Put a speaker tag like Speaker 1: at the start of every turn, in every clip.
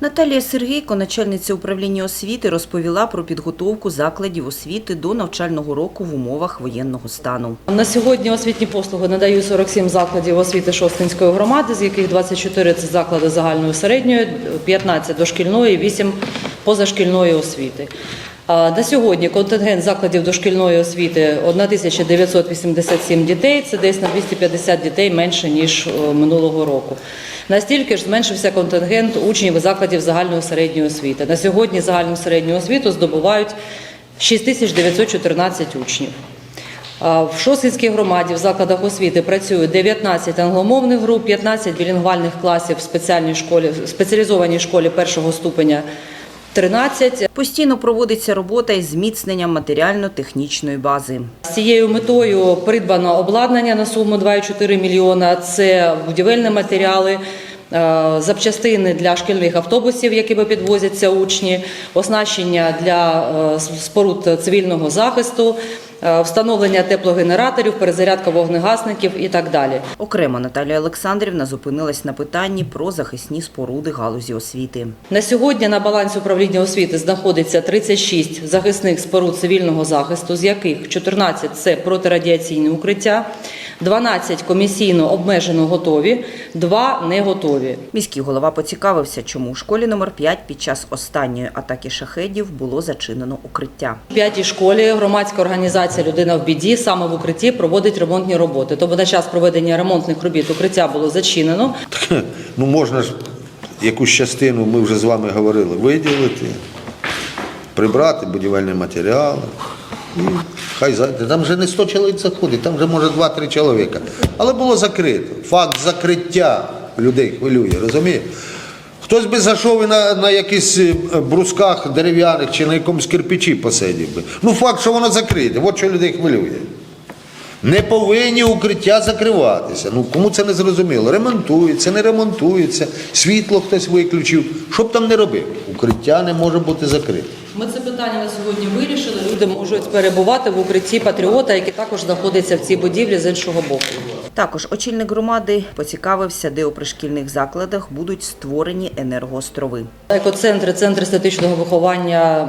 Speaker 1: Наталія Сергійко, начальниця управління освіти, розповіла про підготовку закладів освіти до навчального року в умовах воєнного стану.
Speaker 2: На сьогодні освітні послуги надають 47 закладів освіти Шостинської громади, з яких 24 – це заклади загальної середньої, 15 – дошкільної, 8 – позашкільної освіти. На сьогодні контингент закладів дошкільної освіти 1987 дітей, це десь на 250 дітей менше, ніж е, минулого року. Настільки ж зменшився контингент учнів закладів загальної середньої освіти. На сьогодні загальну середню освіту здобувають 6914 учнів. В Шосинській громаді в закладах освіти працює 19 англомовних груп, 15 білінгвальних класів в спеціальній школі, спеціалізованій школі першого ступеня 13.
Speaker 1: Постійно проводиться робота із зміцненням матеріально-технічної бази.
Speaker 2: З цією метою придбано обладнання на суму 2,4 мільйона. Це будівельні матеріали. е, Запчастини для шкільних автобусів, якими підвозяться учні, оснащення для е, споруд цивільного захисту, встановлення теплогенераторів, перезарядка вогнегасників і так далі.
Speaker 1: Окремо Наталія Олександрівна зупинилась на питанні про захисні споруди галузі освіти.
Speaker 2: На сьогодні на балансі управління освіти знаходиться 36 захисних споруд цивільного захисту, з яких 14 – це протирадіаційне укриття, 12 комісійно обмежено готові, 2 не готові.
Speaker 1: Міський голова поцікавився, чому у школі номер 5 під час останньої атаки шахедів було зачинено укриття.
Speaker 2: В п'ятій школі громадська організація Людина в біді саме в укритті проводить ремонтні роботи. Тобто на час проведення ремонтних робіт укриття було зачинено.
Speaker 3: Ну можна ж якусь частину, ми вже з вами говорили, виділити, прибрати будівельні матеріали. Хай зайде. Там вже не 100 чоловік заходить, там вже може 2-3 чоловіка. Але було закрито. Факт закриття людей хвилює, розумієте? Хтось би зайшов і на, на якихось е, брусках дерев'яних чи на якомусь кирпичі посидів би. Ну факт, що воно закрите, от що людей хвилює. Не повинні укриття закриватися. Ну кому це не зрозуміло? Ремонтується, не ремонтується, світло хтось виключив. Що б там не робив? Укриття не може бути закрите.
Speaker 2: Питання на сьогодні вирішили. Люди можуть перебувати в укритті патріота, який також знаходиться в цій будівлі з іншого боку.
Speaker 1: Також очільник громади поцікавився, де у пришкільних закладах будуть створені енергоострови.
Speaker 2: Екоцентри, центри естетичного виховання.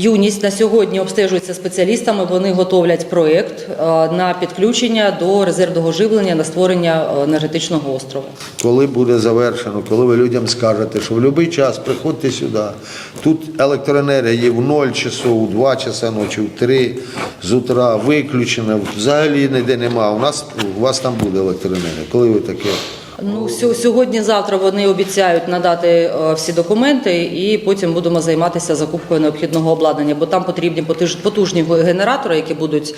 Speaker 2: Юність на сьогодні обстежується спеціалістами. Вони готовлять проєкт е, на підключення до резервного живлення на створення е, енергетичного острова.
Speaker 3: Коли буде завершено, коли ви людям скажете, що в будь-який час приходьте сюди. Тут електроенергія є в 0 часов, у 2 часа ночі, в 3 з утра виключена. Взагалі ніде нема. У нас у вас там буде електроенергія. Коли ви таке?
Speaker 2: Ну сьо- сьогодні-завтра вони обіцяють надати е, всі документи, і потім будемо займатися закупкою необхідного обладнання, бо там потрібні потужні генератори, які будуть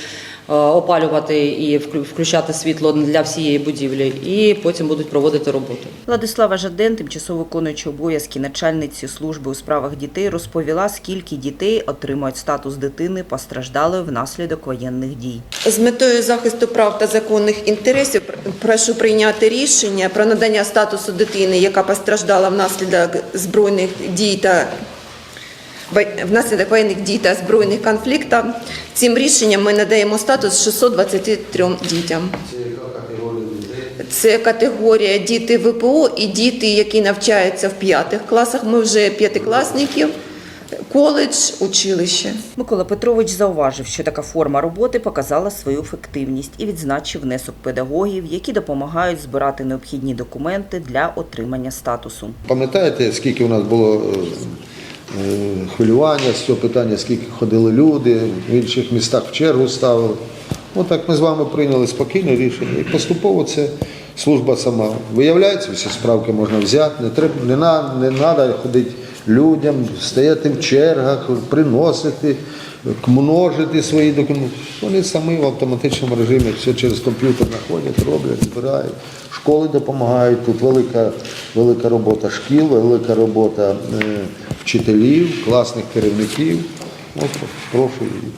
Speaker 2: опалювати і вклю- включати світло для всієї будівлі, і потім будуть проводити роботу.
Speaker 1: Владислава Жаден, тимчасово виконуючи обов'язки начальниці служби у справах дітей, розповіла, скільки дітей отримують статус дитини постраждалої внаслідок воєнних дій.
Speaker 4: З метою захисту прав та законних інтересів прошу прийняти рішення про надання статусу дитини, яка постраждала внаслідок збройних дій та внаслідок воєнних дій та збройних конфліктів. Цим рішенням ми надаємо статус 623 дітям. Це категорія діти ВПО і діти, які навчаються в п'ятих класах. Ми вже п'ятикласників, коледж, училище.
Speaker 1: Микола Петрович зауважив, що така форма роботи показала свою ефективність і відзначив внесок педагогів, які допомагають збирати необхідні документи для отримання статусу.
Speaker 3: Пам'ятаєте, скільки у нас було е, хвилювання з цього питання, скільки ходили люди, в інших містах в чергу ставили. Отак ми з вами прийняли спокійне рішення. І поступово це служба сама. Виявляється, всі справки можна взяти, не треба, не, на, не треба ходити людям, стояти в чергах, приносити, множити свої документи. Вони самі в автоматичному режимі все через комп'ютер знаходять, роблять, збирають. Школи допомагають. Тут велика, велика робота шкіл, велика робота е, вчителів, класних керівників. От, прошу.